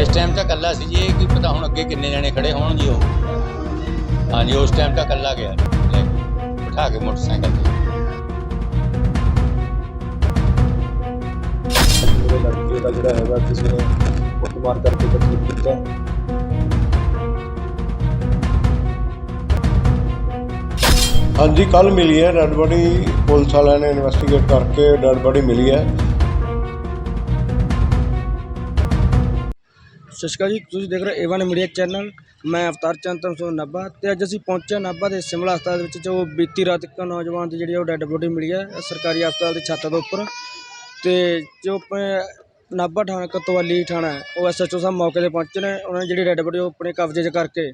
ਇਸ ਟਾਈਮ ਤਾਂ ਕੱਲਾ ਸੀ ਜੀ ਇਹ ਕੀ ਪਤਾ ਹੁਣ ਅੱਗੇ ਕਿੰਨੇ ਜਣੇ ਖੜੇ ਹੋਣ ਜੀ ਉਹ। ਹਾਂਜੀ ਉਸ ਟਾਈਮ ਤਾਂ ਕੱਲਾ ਗਿਆ। ਲੈ ਕੇ, ਬਿਠਾ ਕੇ ਮੋਟਰਸਾਈਕਲ ਤੇ। ਮੇਰੇ ਲੜਕੇ ਦਾ ਜਿਹੜਾ ਹੈਗਾ ਕਿਸੇ ਨੇ ਕੁੱਟਮਾਰ ਕਰਕੇ ਕਤਲ ਕੀਤਾ। ਹਾਂਜੀ ਕੱਲ ਮਿਲੀ ਹੈ ਡੈਡ ਬੋਡੀ ਪੁਲਿਸ ਵਾਲਿਆਂ ਨੇ ਇਨਵੈਸਟੀਗੇਟ ਕਰਕੇ ਡੈਡ ਬੋਡੀ ਮਿਲੀ ਹੈ। ਸਤਿ ਸ਼੍ਰੀ ਅਕਾਲ ਜੀ ਤੁਸੀਂ ਦੇਖ ਰਹੇ ਏਵਨ ਮੀਡੀਆ ਚੈਨਲ ਮੈਂ ਅਵਤਾਰ ਚੰਦ ਤੋਂ ਨਾਭਾ ਤੇ ਅੱਜ ਅਸੀਂ ਪਹੁੰਚੇ ਨਾਭਾ ਦੇ ਸਿਮਲਾ ਹਸਪਤਾਲ ਦੇ ਵਿੱਚ ਜੋ ਬੀਤੀ ਰਾਤ ਇੱਕ ਨੌਜਵਾਨ ਦੀ ਜਿਹੜੀ ਉਹ ਡੈੱਡ ਬੋਡੀ ਮਿਲੀ ਹੈ ਸਰਕਾਰੀ ਹਸਪਤਾਲ ਦੀ ਛੱਤ ਦੇ ਉੱਪਰ। ਤੇ ਜੋ ਆਪਣੇ ਨਾਭਾ ਥਾਣਾ ਕਤਵਾਲੀ ਥਾਣਾ ਹੈ, ਉਹ ਐਸਐਚਓ ਸਾਹਿਬ ਮੌਕੇ ਤੇ ਪਹੁੰਚੇ ਨੇ। ਉਹਨਾਂ ਨੇ ਜਿਹੜੀ ਡੈੱਡ ਬੋਡੀ ਉਹ ਆਪਣੇ ਕਬਜ਼ੇ 'ਚ ਕਰਕੇ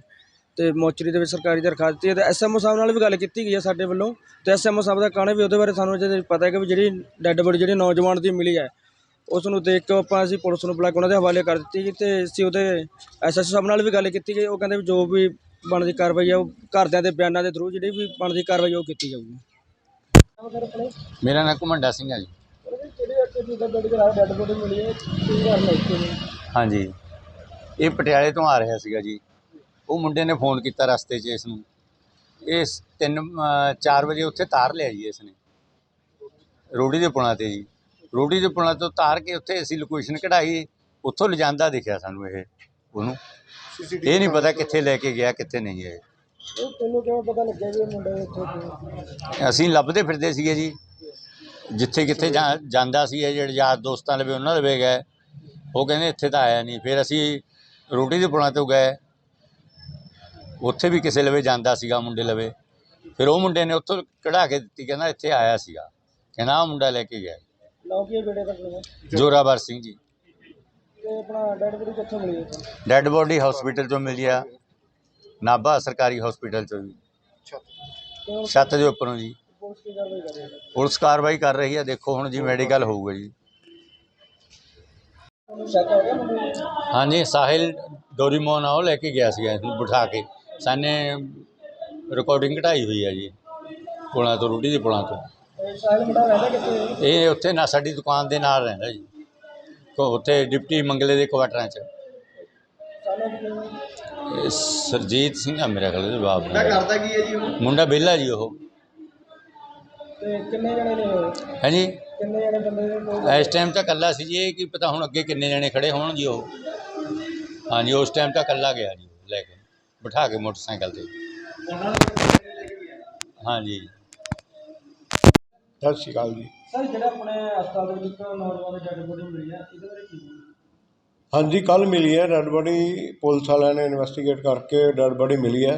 ਤੇ ਮੋਚਰੀ ਦੇ ਵਿੱਚ ਸਰਕਾਰੀ ਦੀ ਰਖਾ ਦਿੱਤੀ ਹੈ ਤੇ ਐਸਐਮਓ ਸਾਹਿਬ ਨਾਲ ਵੀ ਗੱਲ ਕੀਤੀ ਗਈ ਹੈ ਸਾਡੇ ਵੱਲੋਂ। ਤੇ ਐਸਐਮਓ ਸਾਹਿਬ ਦਾ ਕਹਿਣਾ ਵੀ ਉਹਦੇ ਬਾਰੇ ਸਾਨੂੰ ਅਜੇ ਪਤਾ ਹੈ ਕਿ ਵੀ ਜਿਹੜੀ ਡੈੱਡ ਬੋਡੀ ਜਿਹੜੀ ਨੌਜਵਾਨ ਦੀ ਮਿਲੀ ਹੈ ਉਸ ਨੂੰ ਦੇਖ ਕੇ ਆਪਾਂ ਅਸੀਂ ਪੁਲਿਸ ਨੂੰ ਬੁਲਾ ਕੇ ਉਹਨਾਂ ਦੇ ਹਵਾਲੇ ਕਰ ਦਿੱਤੀ ਗਈ ਤੇ ਅਸੀਂ ਉਹਦੇ ਐਸਐਸ ਸਾਹਿਬ ਨਾਲ ਵੀ ਗੱਲ ਕੀਤੀ ਗਈ ਉਹ ਕਹਿੰਦੇ ਵੀ ਜੋ ਵੀ ਬਣਦੀ ਕਾਰਵਾਈ ਆ, ਉਹ ਘਰਦਿਆਂ ਦੇ ਬਿਆਨਾਂ ਦੇ ਥਰੂ ਜਿਹੜੀ ਵੀ ਬਣਦੀ ਕਾਰਵਾਈ ਉਹ ਕੀਤੀ ਜਾਊਗੀ। ਮੇਰਾ ਨਾਮ ਘੁਮੰਡਾ ਸਿੰਘ ਹੈ ਜੀ। ਹਾਂਜੀ। ਇਹ ਪਟਿਆਲੇ ਤੋਂ ਆ ਰਿਹਾ ਸੀਗਾ ਜੀ। ਉਹ ਮੁੰਡੇ ਨੇ ਫੋਨ ਕੀਤਾ ਰਸਤੇ 'ਚ ਇਸ ਨੂੰ। ਇਹ 3 4 ਵਜੇ ਉੱਥੇ ਤਾਰ ਲਿਆ ਜੀ ਇਸ ਨੇ। ਰੋੜੀ ਦੇ ਪੁਲਾਂ ਤੇ ਜੀ। ਰੋੜੀ ਦੇ ਪੁਲਾਂ ਤੋਂ ਤਾਰ ਕੇ ਉੱਥੇ ਅਸੀਂ ਲੋਕੇਸ਼ਨ ਕਢਾਈ ਉੱਥੋਂ ਲਿਜਾਂਦਾ ਦਿਖਿਆ ਸਾਨੂੰ ਇਹ ਉਹਨੂੰ। ਇਹ ਨਹੀਂ ਪਤਾ ਕਿੱਥੇ ਲੈ ਕੇ ਗਿਆ ਕਿੱਥੇ ਨਹੀਂ ਇਹ। ਉਹ ਤੈਨੂੰ ਕਿਵੇਂ ਪਤਾ ਲੱਗਿਆ ਵੀ ਇਹ ਮੁੰਡਾ ਇੱਥੇ ਅਸੀਂ ਲੱਭਦੇ ਫਿਰਦੇ ਸੀਗੇ ਜੀ। ਜਿੱਥੇ ਕਿੱਥੇ ਜਾਂਦਾ ਸੀ ਇਹ ਜਿਹੜੇ ਯਾਰ ਦੋਸਤਾਂ ਲਵੇ ਉਹਨਾਂ ਲਵੇ ਗਏ। ਉਹ ਕਹਿੰਦੇ ਇੱਥੇ ਤਾਂ ਆਇਆ ਨਹੀਂ। ਫਿਰ ਅਸੀਂ ਰੋਟੀ ਦੇ ਪੁਲਾਂ ਤੋਂ ਗਏ। ਉੱਥੇ ਵੀ ਕਿਸੇ ਲਵੇ ਜਾਂਦਾ ਸੀਗਾ ਮੁੰਡੇ ਲਵੇ। ਫਿਰ ਉਹ ਮੁੰਡੇ ਨੇ ਉੱਥੋਂ ਕਢਾ ਕੇ ਦਿੱਤੀ ਕਹਿੰਦਾ ਇੱਥੇ ਆਇਆ ਸੀਗਾ। ਕਹਿੰਦਾ ਆਹ ਮੁੰਡਾ ਲੈ ਕੇ ਗਿਆ। ਲਾਓ ਕੀ ਜੋਰਾਵਰ ਸਿੰਘ ਜੀ। ਤੇ ਆਪਣਾ ਡੈਡ ਬੋਡੀ ਕਿੱਥੋਂ ਮਿਲੀ ਇੱਥੇ ਡੈੱਡ ਬੋਡੀ ਹਸਪੀਟਲ ਤੋਂ ਮਿਲੀ ਆ। ਨਾਭਾ ਸਰਕਾਰੀ ਹਸਪੀਟਲ ਤੋਂ ਜੀ। ਤੇ ਛੱਤ ਦੇ ਉੱਪਰੋਂ ਜੀ। ਪੁਲਿਸ ਕੀ ਕਾਰਵਾਈ ਕਰ ਰਹੀ ਹੈ ਪੁਲਿਸ ਕਾਰਵਾਈ ਕਰ ਰਹੀ ਹੈ ਦੇਖੋ ਹੁਣ ਜੀ ਮੈਡੀਕਲ ਹੋਊਗਾ ਜੀ। ਸ਼ੱਕ ਹੋ ਗਿਆ ਮੁੰਡੇ ਨੂੰ? ਹਾਂਜੀ ਸਾਹਿਲ ਡੋਰੀਮੋਨ ਆ ਉਹ ਲੈ ਕੇ ਗਿਆ ਸੀਗਾ ਇਹਨੂੰ ਬਿਠਾ ਕੇ। ਸਾਨੇ ਰਿਕਾਰਡਿੰਗ ਕਢਾਈ ਹੋਈ ਹੈ ਜੀ ਪੁਲਾਂ ਤੋਂ ਰੋਟੀ ਦੇ ਪੁਲਾਂ ਤੇ। ਸਾਹਿਲ ਮੁੰਡਾ ਰਹਿੰਦਾ ਕਿੱਥੇ ਇਹ ਉੱਥੇ ਨਾ ਸਾਡੀ ਦੁਕਾਨ ਦੇ ਨਾਲ ਰਹਿੰਦਾ ਜੀ। ਕੋ ਉੱਥੇ ਡਿਪਟੀ ਮੰਗਲੇ ਦੇ ਕੁਆਟਰਾਂ 'ਚ। ਇਹ ਸਰਜੀਤ ਸਿੰਘ ਆ ਮੇਰਾ ਖਿਆਲ ਦੇ ਬਾਪ ਮੁੰਡਾ ਦਾ ਕਰਦਾ ਕੀ ਹੈ ਜੀ ਉਹ? ਮੁੰਡਾ ਵਿਹਲਾ ਜੀ ਉਹ। ਤੇ ਕਿੰਨੇ ਜਣੇ ਨੇ ਉਹ? ਹਾਂਜੀ। ਕਿੰਨੇ ਜਣੇ ਬੰਦੇ ਨੇ ਕੋਈ? ਇਸ ਟਾਈਮ ਤਾਂ ਕੱਲਾ ਸੀ ਜੀ ਇਹ ਕੀ ਪਤਾ ਹੁਣ ਅੱਗੇ ਕਿੰਨੇ ਜਣੇ ਖੜੇ ਹੋਣ ਜੀ ਉਹ। ਹਾਂਜੀ ਉਸ ਟਾਈਮ ਤਾਂ ਕੱਲਾ ਗਿਆ ਜੀ ਉਹ ਲੈ ਕੇ ਬਿਠਾ ਕੇ ਮੋਟਰਸਾਈਕਲ ਤੇ। ਹਾਂਜੀ। ਸਤਿ ਸ਼੍ਰੀ ਅਕਾਲ ਜੀ। ਸਰ ਜਿਹੜਾ ਆਪਣੇ ਹਸਪਤਾਲ ਦੇ ਵਿੱਚ ਇੱਕ ਨੌਜਵਾਨ ਦੀ ਡੈਡ ਬੋਡੀ ਮਿਲੀ ਹੈ ਇਹਦੇ ਬਾਰੇ ਕੀ ਹਾਂਜੀ ਕੱਲ ਮਿਲੀ ਹੈ ਡੈਡ ਬੋਡੀ। ਪੁਲਿਸ ਵਾਲਿਆਂ ਨੇ ਇਨਵੈਸਟੀਗੇਟ ਕਰਕੇ ਡੈਡ ਬੋਡੀ ਮਿਲੀ ਹੈ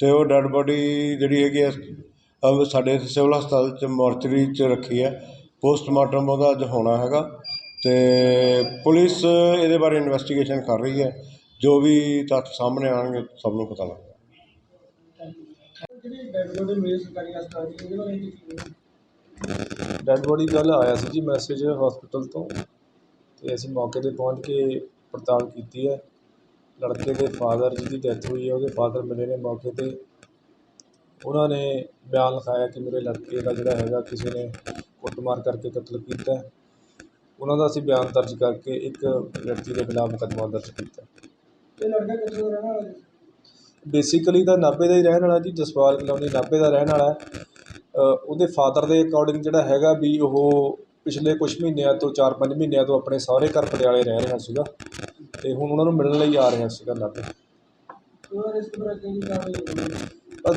ਤੇ ਉਹ ਡੈਡ ਬੋਡੀ ਜਿਹੜੀ ਹੈਗੀ ਹੈ ਅਹ ਸਾਡੇ ਸਿਵਲ ਹਸਪਤਾਲ ਚ ਮੋਰਚਰੀ ਚ ਰੱਖੀ ਹੈ। ਪੋਸਟਮਾਰਟਮ ਉਹਦਾ ਅੱਜ ਹੋਣਾ ਹੈਗਾ ਤੇ ਪੁਲਿਸ ਇਹਦੇ ਬਾਰੇ ਇਨਵੈਸਟੀਗੇਸ਼ਨ ਕਰ ਰਹੀ ਹੈ। ਜੋ ਵੀ ਤੱਥ ਸਾਹਮਣੇ ਆਣਗੇ ਸਭ ਨੂੰ ਪਤਾ ਲੱਗੇਗਾ। ਜਿਹੜੀ ਡੈਡ ਬੋਡੀ ਮਿਲੀ ਸਰਕਾਰੀ ਹਸਪਤਾਲ ਦੀ ਇਹਦੇ ਬਾਰੇ ਕੀ ਕੀ ਡੈਡ ਬੋਡੀ ਕੱਲ ਆਇਆ ਸੀ ਜੀ ਮੈਸੇਜ ਹਸਪੀਟਲ ਤੋਂ ਤੇ ਅਸੀਂ ਮੌਕੇ ਤੇ ਪਹੁੰਚ ਕੇ ਪੜਤਾਲ ਕੀਤੀ ਹੈ। ਲੜਕੇ ਦੇ ਫਾਦਰ ਜਿਹਦੀ ਡੈਥ ਹੋਈ ਹੈ ਉਹਦੇ ਫਾਦਰ ਮਿਲੇ ਨੇ ਮੌਕੇ ਤੇ। ਉਹਨਾਂ ਨੇ ਬਿਆਨ ਲਿਖਾਇਆ ਕਿ ਮੇਰੇ ਲੜਕੇ ਦਾ ਜਿਹੜਾ ਹੈਗਾ ਕਿਸੇ ਨੇ ਕੁੱਟਮਾਰ ਕਰਕੇ ਕਤਲ ਕੀਤਾ। ਉਹਨਾਂ ਦਾ ਅਸੀਂ ਬਿਆਨ ਦਰਜ ਕਰਕੇ ਇੱਕ ਵਿਅਕਤੀ ਦੇ ਖਿਲਾਫ ਮੁਕੱਦਮਾ ਦਰਜ ਕੀਤਾ ਇਹ ਲੜਕਾ ਕਿੱਥੋਂ ਦਾ ਰਹਿਣ ਵਾਲਾ ਜੀ? ਬੇਸਿਕਲੀ ਤਾਂ ਨਾਭੇ ਦਾ ਹੀ ਰਹਿਣ ਵਾਲਾ ਜੀ ਜਸਪਾਲ ਕਲੋਨੀ ਨਾਭੇ ਦਾ ਰਹਿਣ ਵਾਲਾ ਹੈ। ਉਹਦੇ ਫਾਦਰ ਦੇ ਅਕੋਰਡਿੰਗ ਜਿਹੜਾ ਹੈਗਾ ਵੀ ਉਹ ਪਿਛਲੇ ਕੁਝ ਮਹੀਨਿਆਂ ਤੋਂ 4-5 ਮਹੀਨਿਆਂ ਤੋਂ ਆਪਣੇ ਸਹੁਰੇ ਘਰ ਪਟਿਆਲੇ ਰਹਿ ਰਿਹਾ ਸੀਗਾ ਤੇ ਹੁਣ ਉਹਨਾਂ ਨੂੰ ਮਿਲਣ ਲਈ ਆ ਰਿਹਾ ਸੀਗਾ ਨਾਭੇ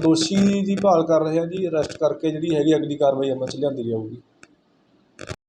ਦੋਸ਼ੀ ਦੀ ਭਾਲ ਕਰ ਰਹੇ ਹਾਂ ਜੀ ਅਰੈਸਟ ਕਰਕੇ ਜਿਹੜੀ ਹੈਗੀ ਅਗਲੀ ਕਾਰਵਾਈ ਅਮਲ 'ਚ ਲਿਆਂਦੀ ਜਾਊਗੀ।